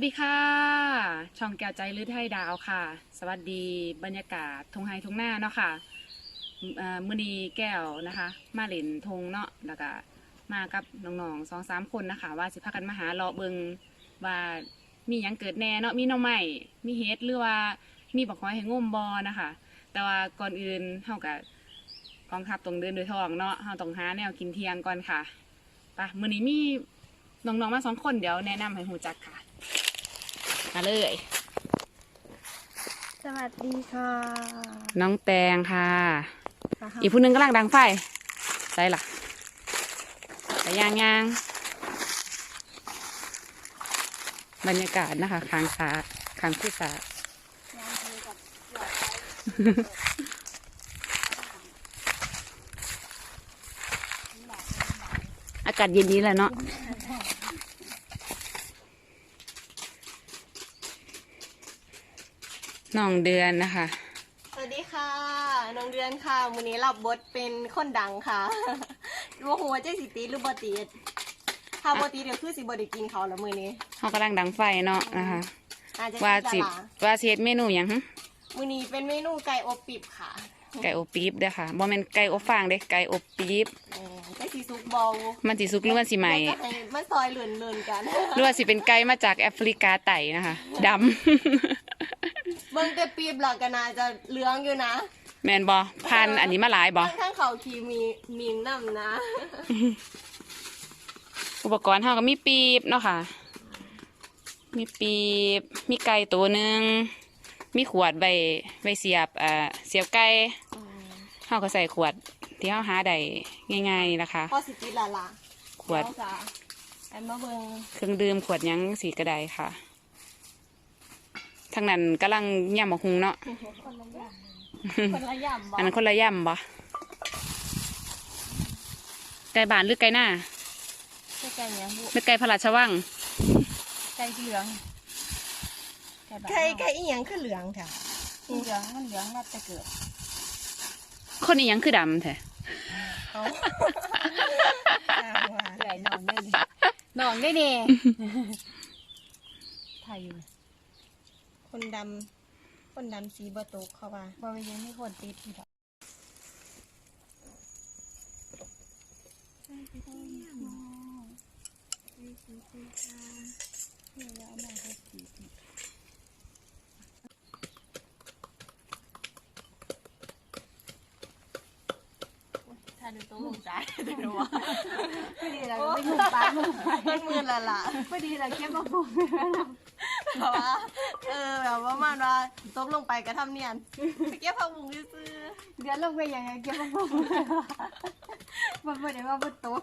วัสดีค่ะ ช่องแก้วใจลือไทยดาวค่ะ สวัสดีบรรยากาศทงไฮทงหน้าเนาะค่ะเอ่อมือนีแก้วนะคะ มาเล่นทงเนาะแล้วก็มากับน้องๆสองสามคนนะคะ ว่าสิพากันมาหาเลาะเบิงว่ามียังเกิดแน่เนาะมีน่อไม้มีเฮ็ดหรือว่ามีบักหอยให้งมบอนะคะ แต่ว่าก่อนอื่นเท่ากับกองทัพต้องเดินโดวยท้องเนาะเฮาต้องหาแนวกินเทียงก่อนค่ะไปมือนี้มีน้องๆมาสองคนเดี๋ยวแนะนำให้หูจักค่ะ มาเลย สวัสดีค่ะน้องแตงค่ะ อีกผู้หนึงกำลังดังไฟใช่ล่ะแต่ยางยางบรรยากาศนะคะคางสาคางผู้สา อากาศเย็นนี้แหละเนาะ น้องเดือนนะคะ สวัสดีค่ะ น้องเดือนค่ะวันนี้รับบทเป็นคนดังค่ะว่าหัวใจสิตีหรือบตีดถ้าบตีดเดี๋ยวคือสิบได้กินเขาวแล้วมือนี้เขากำลังดังไฟเนาะนะคะอาจจะว่าคิดสิดาราว่าสิเฮ็ดเมนูหยังหึมือนี้เป็นเมนูไก่อบปิบค่ะ ไก่อบปี๊บเด้อค่ะบ่แม่นไก่อบฟางเด้ไก่อบปี๊บเออไก่สีซุกบอลมันสิสุกหรือมันสิใหม่แล้วก็ให้มันซอยเหลื่อนๆกันหรือว่าสิเป็นไก่มาจากแอฟริกาไต่นะคะดำ เบิ่งแต่ปีบหลังกันนาจะเหลืองอยู่นะแม่นบ่พันธุ์อันนี้มาหลายบ่ข้างๆเขาคีมีมีน้ำนะ อุปกรณ์เฮาก็มีปี๊บเนาะค่ะ มีปี๊บมีไก่ตัวหนึงมีขวดใบใบเสียบเอ่อเสียบไก่เฮาก็ใส่ขวดที่เฮาหาได้ง่ายๆนี่นะคะพอสิติดละละขวด เดี๋ยจ้ะไอ้มาเบิ่ง เครื่องดื่มขวดหยังสีกระไดค่ะทางนั้นกำลังย่ำมะฮุงเนาะคนละอย่างคนละอย่างบ่อันนั้นคนละย่ำบ่ไก่บานหรือไก่หน้าใช่ไก่เนี้ยบุหรือไก่พระราชวังไก่สีเหลืองไก่บ้านไก่ไก่อีหยังคือเหลืองค่ะสีเหลืองมันเหลืองนัดจะเกิด คนนี้ยังคือดำแท้เขาใหญ่หนองได้ดิหนองได้ดิไทยอยู่ คนดำคนดำสีบะตุกเข้ามาบริเวณไม่ควรติดที่ดอกถ้าดูตัวลงใจดูว่าพอดีเราไม่ถูกปากถูกไปมันมือละละพอดีเราเก็บมาปลูกแบบว่าเออแบบว่ามันว่าตกลงไปกระทำเนียนไปเก็บผักบุ้งซื้อเดี๋ยวลงไปยังไงเก็บมาปลูกมันไม่ได้ว่าบนโต๊ะ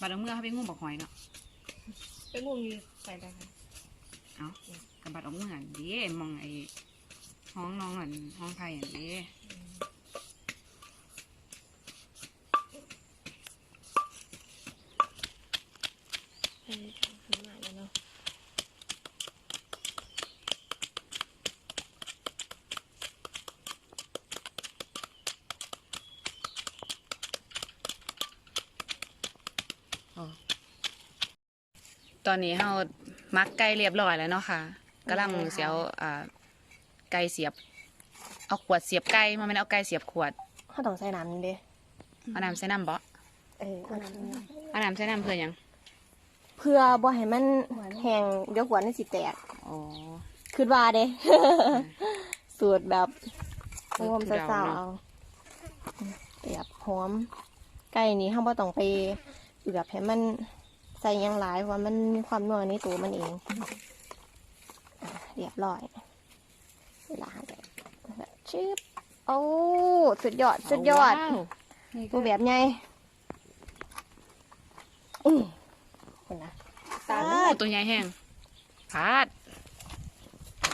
บัดเอาเมื่อเขาไปงุ่มบักหอยเนาะๆไปงุ้มอยู่ใส่ได้ค่ะเอากั บบัดเอาเมื่ออันเด้มองไอ้ห้องน้องอันห้องไทยอันเด้เออขึ้นมาแล้วเนาะตอนนี้เรามักไก่เรียบร้อยแล้วเนาะค่ะ กำลังเสียวอ่าไก่เสียบ เอาขวดเสียบไก่มันไม่นเอาไก่เสียบขวดเขาต้องใส่น้ำนี่เด้เอาน้ำใส่น้ำบ่เออเอาน้ำเอาน้ำใส่น้ำเพื่อหยังเพื่อบ่ให้มันแห้งเดี๋ยวหัวนี่สิแตกอ๋อคือว่าเด้ สูตรแบบสูหตรอมที่สาเราวเนาะๆแบบหอมไก่นี้เราบ่ต้องไปเอือบให้มันใส่หยังหลายเพราะว่ามันมีความนัวในตัวมันเองอะ เรียบร้อย เวลาจะชิบโอ้สุดยอดสุดยอดว้าวตัวแบบไงอือคนนะโอ้ตัวใหญ่แห้งพาด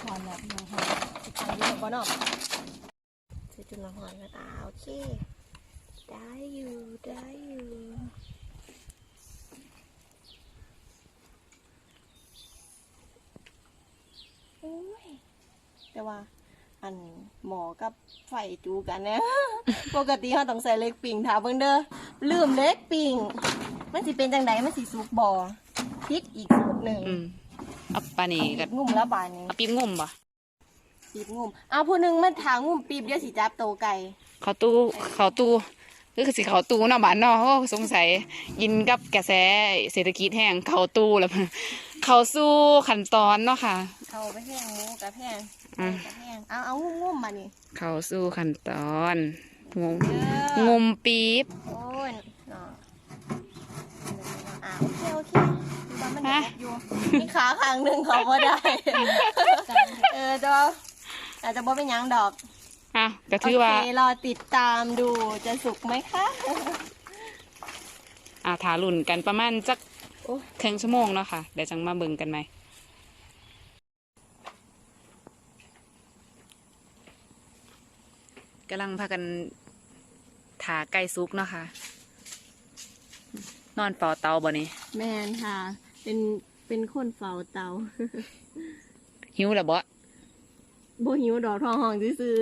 หอนแบบหอนหอนอันนี้ก็นอกใส่จุดน้ำหอนก็ตาโอเคได้อยู่ได้อยู่ โอ้ย แต่ว่า อันหมอกับไฟจูกันเนี่ยปกติเขาต้องใส่เล็กปิ่งถามเบิ่งเด้อลืมเล็กปิ่งมันสิเป็นจังไดมันสิสุกบ่พริกอีกสูตรหนึ่งอืมเอาปลานี่กับงุ่มแล้วบานนี้เอาปีบงุ่มบ่ปีบงุ่มเอาผู้หนึงมันถางงุ่มปีบเดี๋ยวสิจับโตไก่เขาตู้เขาตู้คือสิเขาตู้เนาะบ้านเนาะโอ้สงสัยยินกับกระแสเศรษฐกิจแห้งเขาตู้แล้ว เขาสู้ขั้นตอนเนาะค่ะ เอาไปแห้งหมูกระแพงอืมกระแพงเอาเอางุ่มงุ่มมานี่เขาสู้ขั้นตอนงงเด้องมปี๊บ โอ้ยเนาะอ่าโอเคโอเคดูว่ามันฮะเด็กอยู่มีขาข้างหนึ่งเขาบ่ได้ เออจะอาจจะบ่เป็นหยังดอกอะก็ถือว่าโอเครอติดตามดูจะสุกไหมคะ อ่าถาลุ่นกันประมาณจักโอ้ครึ่งชั่วโมงเนาะค่ะ เดี๋ยวจังมาเบิ่งกันไหม กำลังพากันถาไก่ซุกเนาะค่ะ นอนเฝ้าเตาบ่นี่แมนค่ะ เป็นเป็นคนเฝ้าเตา หิวแล้วบ่บ่หิวดอกทองหองซื้อ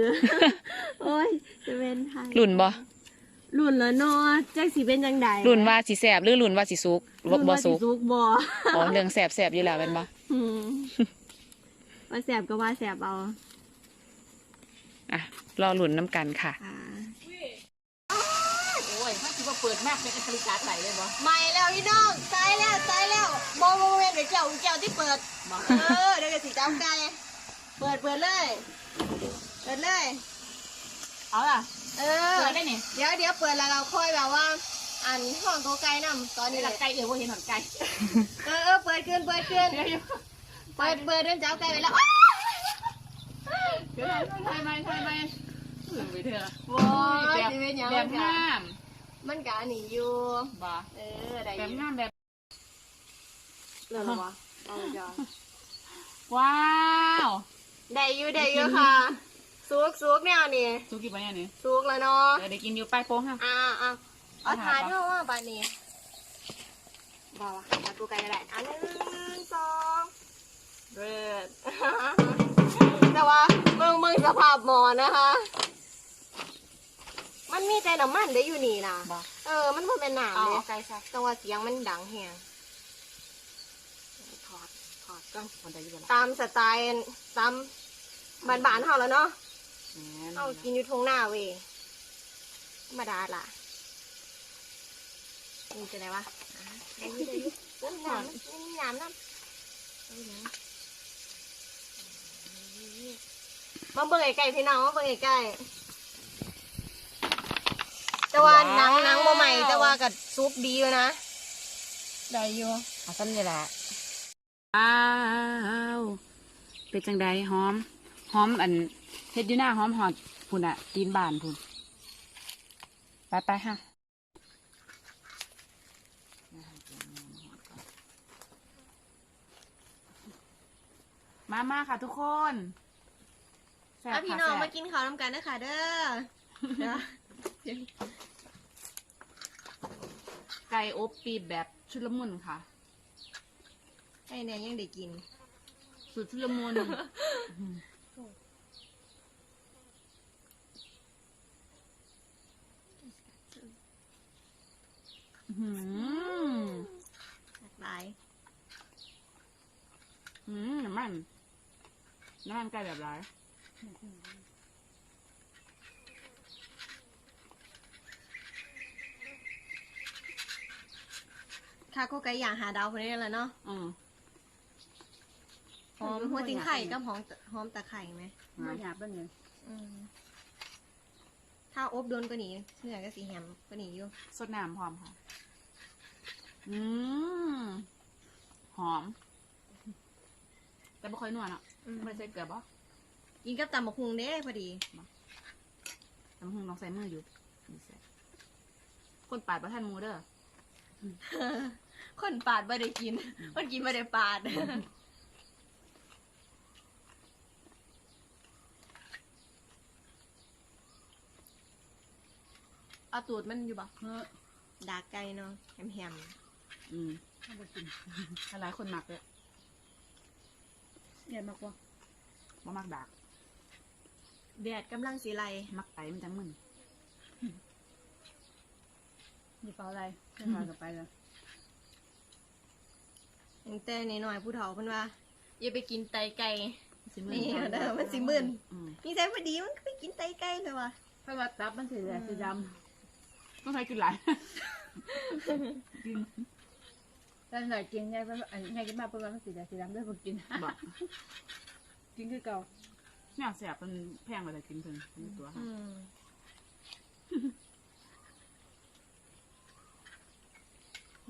ๆ โอ้ยจะเป็นไทยลุ่นบ่รุ่นแล้วเนาะจักสิเป็นจังใดลุ่นว่าสิแสบหรือลุ่นว่าสิซุกบ่รุ่นบ่ว่าซุกสุกบ่อ๋อเรื่องแสบแสบอยู่แล้วเป็นบ่อืมว่าแสบก็ว่าแสบเอา อะรอลุ่นน้ำกันค่ะค่ะโอ้ยถ้าคิดว่าเปิดมากเป็นนาฬิกาใส่เลยบ่ใหม่แล้วพี่น้องใส่แล้วใส่แล้วบ่บ่แม่นเดี๋ยวเจ้าเจ้าที่เปิดเออเดี๋ยวจะสิจ้าไก่เปิดเปิดเลย เปิดเลย เอาล่ะ เออ เปิดได้นี่เดี๋ยวเดี๋ยวเปิดแล้วเราค่อยแบบว่าอันห้องตัวไก่นำตอนนี้นี่แหหลัละกไก่เอ๋ยว่าเห็นหอนไก่เออเออเปิดขึ้นเปิดขึ้นเดี๋ยวอยู่เปิดเปิดเดินเจ้าไก่ไปแล้ว เดี๋ยวทายไหมทายไหมถึงไปเถอะโว้ยสิเป็นหยังแบบงามมันกะหนีอยู่บ่เออได้แบบงามแบบเริ่มแล้วะเอาจ้ะว้าวได้อยู่ได้อยู่ค่ะซุกซุกแนวนี่สุกี้ปะเนี่ยนี่ซุกแล้วเนาะเออได้กินอยู่ไปโป้งค่ะอ่าอ่าเอาเอาถ่ายเท่าว่าบานี้บอกว่าถ่ายกูไกลก็ได้อันหนึ่งสองเบิด แต่ว่าเมืองเมืองสภาพหมอนะคะ มันมีแต่น้ำมันได้อยู่นี่นะบ่ เออ มันบ่เป็นหนามเอาเลยไก่ใส่แต่ว่าเสียงมันดังแฮงถอดถอดก่อนคนใดอยู่บ่ล่ะตามสไตล์ตามบ้านบ้านๆเฮาแล้วเนาะแหมเฮากินอยู่ทงหน้าเว้ยธรรมดาล่ะนี่จะได้วะอะได้อยู่ได้อยู่น้ำน้ำน้ำน้ำน้ำเอาหยัง มาเบิ่งไก่พี่น้องมาเบิ่งไก่แต่ว่าหนังหนังบ่ใหม่แต่ว่ากับซุปดีอยู่นะได้อยู่เอาซ้ำนี่แหละว้าวเป็นจังใดหอมหอมอันเฮ็ดอยู่หน้าหอมหอดพุ่นอะตีนบานพุ่นไปไปๆค่ะมามาค่ะทุกคนแซ่บเอาพี่ค่ะน้องแซ่บมากินข้าวน้ำกันนะคะเด้อเด้อไก่อบปีบแบบชุดละมุนค่ะให้แน่ยังได้กิน สุดชุดละมุนอื้อหือหลายอืมน้ำมันน้ำมันไก่แบบไร ค่ะก็ไก่อย่างหาดาวคนนี้แหละเนาะอืมหอมหัวติงไข่กับหอมตะหอมตะไคร่ไหมไม่หยาบเป็นไงอืมถ้าอบโดนก็หนีเนื้อก็สีแหมก็หนีอยู่สดน้ำพร้อมค่ะ อืมหอม แต่ไม่ค่อยนวลอะไม่ใส่เกลือบ่ กินกับตำบักฮุงเด้พอดีตำบักฮุงน้องใส่มืออยู่คนปาดประท่านมูเด้ออคนปาดไม่ได้กิน คนกินไม่ได้ปาด เอาตูดมันอยู่บ่เฮ้อดากไก่เนาะแฮมอืมถ้าบ่กินหลายคนหมักเลยเนี่ยมากกว่า บ่มากดาก แดดกำลังสีไหลมักไตมันจังมึนมีเปล่าอะไรไม่พากับไปแล้วตั้งแต่น้อยๆผู้เฒ่าเพิ่นว่าอย่าไปกินไตไก่ สิมึนนี่เด้อมันสิมึนอืมนี่ใจพอดีมันก็ไปกินไตไก่เลยว่ะเพราะว่าตับมันสีแดงสีดำต้องใช้กินหลายกินตอนหน่อยกินยายเป็นอันยายกินมาเป็นวันสีแดงสีดำด้วยผมกิน บอกกินคือเก่า เนี่ยแสบเป็นแพงกว่าแต่กินเพิ่นเป็นตัวค่ะ อืม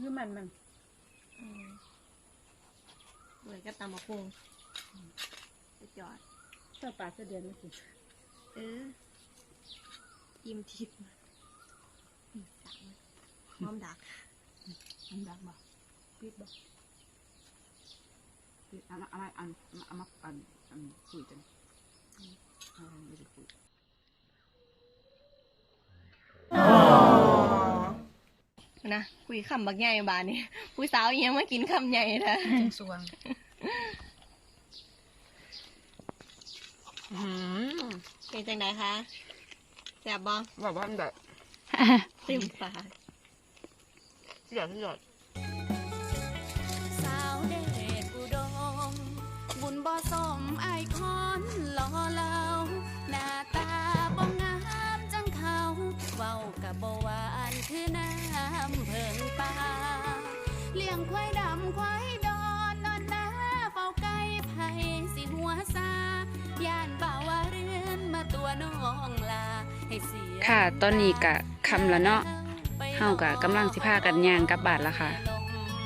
คือมันมันอืมเลยก็ตำมะพุงสุดยอดชอบปลาเสเดือนไม่กินเออยิ้มทิพย์อืมดักมันพร้อมดักอันดักบ่ปิดบ่ปิดอันอะไรอันอันมาอันอันคุยจังอั นไม่ได้คุยนะคุยคำบักใหญ่บานนี่ผู้สาวอิหยังมากินคำใหญ่นะสวงเป็นจังไดคะแซ่บบ่แบบว่าแบบเต็มปากหยอดหยอดสาวเดชอุดมบุญบ่สมไอายคอ งควายดำควายดอนนอนนาเฝ้าไก่ไผ่สิหัวซาย่านบ่าวาเรือนมาตัวน้องลาให้เสียค่ะตอนนี้กะคำล้วเนาะเฮากะกำลังสิพากันย่างกลับบ้านล้วค่ะ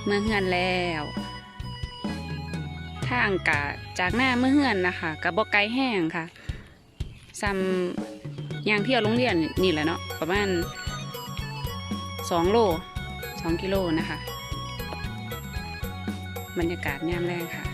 เมื่อเฮือนแล้วทางกะจากหน้าเมื่อเฮือนนะคะกะบ่ไกลแห้งค่ะซ้ำย่างเที่ยวโรงเรียนนี่แหละเนาะประมาณสองโลสองกิโลนะคะ บรรยากาศย่ามแรงค่ะ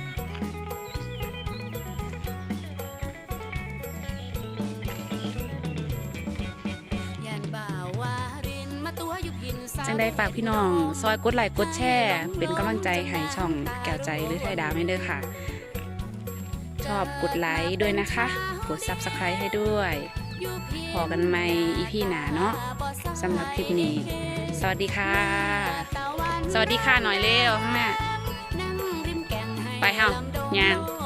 ย่านบ่าวารินมาตัวอยู่พินสาวจังได้ฝากพี่น้อง ซอยกดไลค์กดแชร์เป็นกำลังใจให้ช่องแก้วใจหรือไทยดาวให้เด้อค่ะ ชอบกดไลค์ด้วยนะคะ กด Subscribe ให้ด้วยพอกันใหม่อีพีหนาเนาะสำหรับคลิปนี้ สวัสดีค่ะ สวัสดีค่ะหน่อยเร็วข้างหน้าไป เฮาย่าง